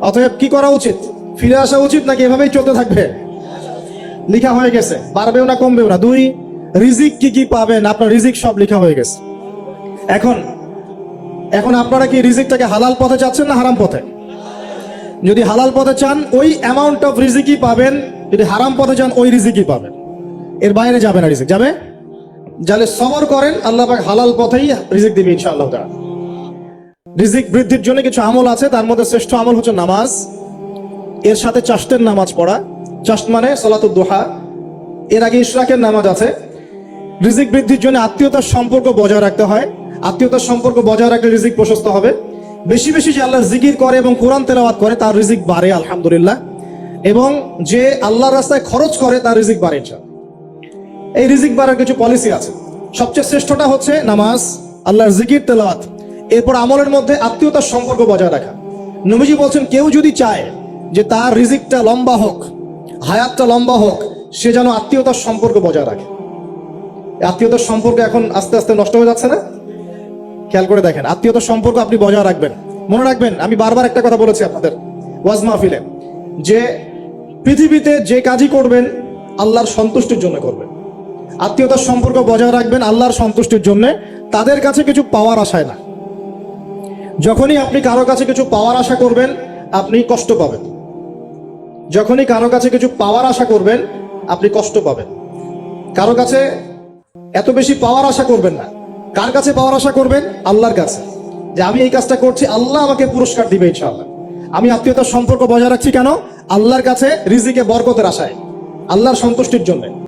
অতএব কি করা উচিত? ফিরে আসা উচিত নাকি এভাবেই চলতে থাকবে? লিখা হয়ে গেছে। বাড়বেও না, কমবেও না। দুই, রিজিক কি কি পাবেন? আপনার রিজিক সব লিখা হয়ে গেছে। এখন এখন আপনারা কি রিজিকটাকে হালাল পথে চাচ্ছেন না হারাম পথে? যদি হালাল পথে চান, ওই অ্যামাউন্ট অফ রিজিকই পাবেন। যদি হারাম পথে চান, ওই রিজিকই পাবেন। এর বাইরে যাবে না রিজিক। যাবে? যাহলে সবর করেন, আল্লাহ হালাল পথেই রিজিক দিবে ইনশাআল্লাহ তাআলা। রিজিক বৃদ্ধির জন্য কিছু আমল আছে, তার মধ্যে শ্রেষ্ঠ আমল হচ্ছে নামাজ। এর সাথে চাষতের নামাজ পড়া। চাষ মানে সলাতুদ দোহা। এর আগে ইশরাকের নামাজ আছে। রিজিক বৃদ্ধির জন্য আত্মীয়তার সম্পর্ক বজায় রাখতে হয়। আত্মীয়তার সম্পর্ক বজায় রাখলে রিজিক প্রশস্ত হবে। বেশি বেশি যে আল্লাহ জিকির করে এবং কোরআন তেলাওয়াত করে, তার রিজিক বাড়ে, আলহামদুলিল্লাহ। এবং যে আল্লাহর রাস্তায় খরচ করে, তার রিজিক বাড়ে। এই রিজিক বাড়ার কিছু পলিসি আছে। সবচেয়ে শ্রেষ্ঠটা হচ্ছে নামাজ, আল্লাহর জিকির, তেলাওয়াত। এরপর আমলের মধ্যে আত্মীয়তার সম্পর্ক বজায় রাখা। নবীজি বলছেন, কেউ যদি চায় যে তার রিজিকটা লম্বা হোক, হায়াতটা লম্বা হোক, সে যেন আত্মীয়তার সম্পর্ক বজায় রাখে। আত্মীয়তার সম্পর্ক এখন আস্তে আস্তে নষ্ট হয়ে যাচ্ছে না? খেয়াল করে দেখেন, আত্মীয়তার সম্পর্ক আপনি বজায় রাখবেন। মনে রাখবেন, আমি বারবার একটা কথা বলেছি আপনাদের ওয়াজ মাহফিলে, যে পৃথিবীতে যে কাজই করবেন, আল্লাহর সন্তুষ্টির জন্য করবেন। আত্মীয়তার সম্পর্ক বজায় রাখবেন, আল্লাহর সন্তুষ্টির জন্য। তাদের কাছে কিছু পাওয়ার আশায় না। যখনই আপনি কারও কাছে কিছু পাওয়ার আশা করবেন, আপনি কষ্ট পাবেন। যখনই কারও কাছে কিছু পাওয়ার আশা করবেন, আপনি কষ্ট পাবেন। কারও কাছে এত বেশি পাওয়ার আশা করবেন না। কার কাছে পাওয়ার আশা করবেন? আল্লাহর কাছে। যে আমি এই কাজটা করছি, আল্লাহ আমাকে পুরস্কার দিবে ইনশাআল্লাহ। আমি আত্মীয়তার সম্পর্ক বজায় রাখছি কেন? আল্লাহর কাছে রিজিকে বরকতের আশায়। আল্লাহর সন্তুষ্টির জন্য।